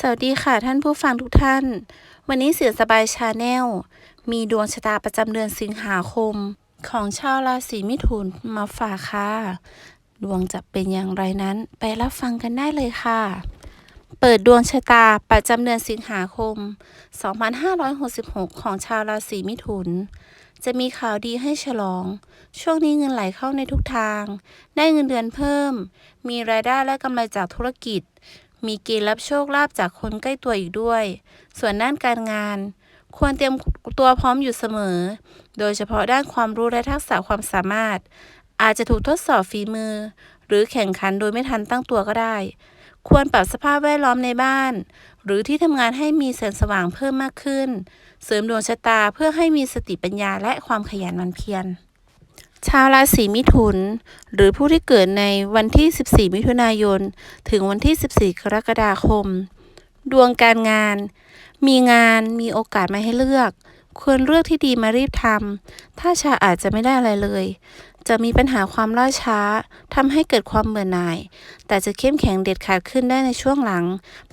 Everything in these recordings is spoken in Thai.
สวัสดีค่ะท่านผู้ฟังทุกท่าน วันนี้เสือสบายชาแนลมีดวงชะตาประจำเดือนสิงหาคม ของชาวราศีมิถุนมาฝากค่ะ ดวงจะเป็นอย่างไรนั้นไปรับฟังกันได้เลยค่ะ เปิดดวงชะตาประจำเดือนสิงหาคม 2566 ของชาวราศีมิถุน จะมีข่าวดีให้ฉลอง ช่วงนี้เงินไหลเข้าในทุกทาง ได้เงินเดือนเพิ่ม มีรายได้และกำไรจากธุรกิจ มีเกณฑ์รับโชคลาภจากคนใกล้ตัวอีกด้วย ส่วนด้านการงาน ควรเตรียมตัวพร้อมอยู่เสมอ โดยเฉพาะด้านความรู้และทักษะความสามารถ อาจจะถูกทดสอบฝีมือ หรือแข่งขันโดยไม่ทันตั้งตัวก็ได้ ควรปรับสภาพแวดล้อมในบ้าน หรือที่ทำงานให้มีแสงสว่างเพิ่มมากขึ้น เสริมดวงชะตาเพื่อให้มีสติปัญญาและความขยันหมั่นเพียร ชาวราศีมิถุน หรือผู้ที่เกิดในวันที่ 14 มิถุนายน ถึงวันที่ 14 กรกฎาคม ดวงการงาน มีงานมีโอกาสมาให้เลือก ควรเลือกที่ดีมารีบทำถ้าชาอาจจะไม่ได้อะไรเลย จะมีปัญหาความล่าช้าทำให้เกิดความเบื่อหน่าย แต่จะเข้มแข็งเด็ดขาดขึ้นได้ในช่วงหลัง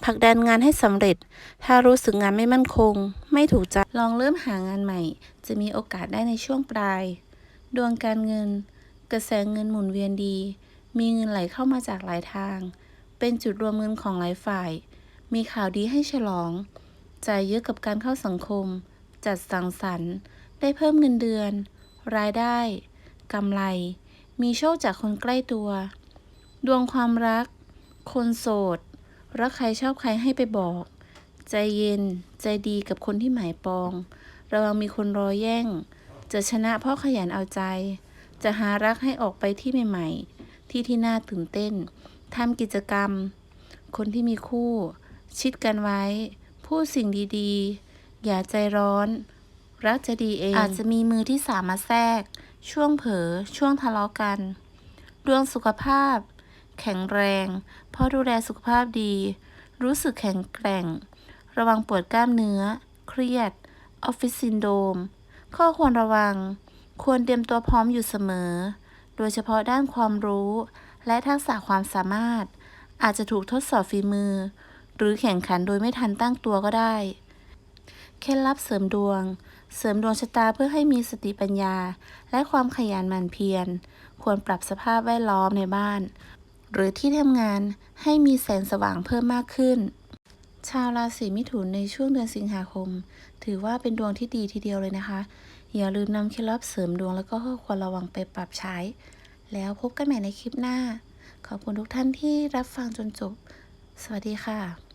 ผลักดันงานให้สำเร็จ ถ้ารู้สึกงานไม่มั่นคง ไม่ถูกใจลองเริ่มหางานใหม่ จะมีโอกาสได้ในช่วงปลาย ดวงการเงิน กระแสเงินหมุนเวียนดี มีเงินไหลเข้ามาจากหลายทาง เป็นจุดรวมเงินของหลายฝ่าย มีข่าวดีให้ฉลอง จ่ายเยอะกับการเข้าสังคม จัดสังสรรค์ ได้เพิ่มเงินเดือน รายได้กำไร มีโชคจากคนใกล้ตัว ดวงความรัก คนโสด รักใครชอบใครให้ไปบอก ใจเย็น ใจดีกับคนที่หมายปอง ระวังมีคนรอแย่ง จะชนะเพราะขยันเอาใจ จะหารักให้ออกไปที่ใหม่ๆ ที่ที่น่าตื่นเต้นทำกิจกรรม คนที่มีคู่ ชิดกันไว้ พูดสิ่งดีๆ อย่าใจร้อน รักจะดีเอง อาจจะมีมือที่สามมาแทรก ช่วงเผลอช่วงทะเลาะกันดวงสุขภาพ แข็งแรง เพราะดูแลสุขภาพดี รู้สึกแข็งแกร่ง ระวังปวดกล้ามเนื้อ เครียด ออฟฟิศซินโดม ข้อควรระวัง ควรเตรียมตัวพร้อมอยู่เสมอ โดยเฉพาะด้านความรู้ และทักษะความสามารถ อาจจะถูกทดสอบฝีมือ หรือแข่งขันโดยไม่ทันตั้งตัวก็ได้ เคล็ดลับเสริมดวง เสริมดวงชะตาเพื่อให้มีสติปัญญา และความขยันหมั่นเพียร ควรปรับสภาพแวดล้อมในบ้าน หรือที่ทำงานให้มีแสงสว่างเพิ่มมากขึ้นชาวราศีมิถุนในช่วงเดือนสิงหาคม ถือว่าเป็นดวงที่ดีทีเดียวเลยนะคะ อย่าลืมนำเคล็ดลับเสริมดวงแล้วก็ควรระวังไปปรับใช้ แล้วพบกันใหม่ในคลิปหน้า ขอบคุณทุกท่านที่รับฟังจนจบ สวัสดีค่ะ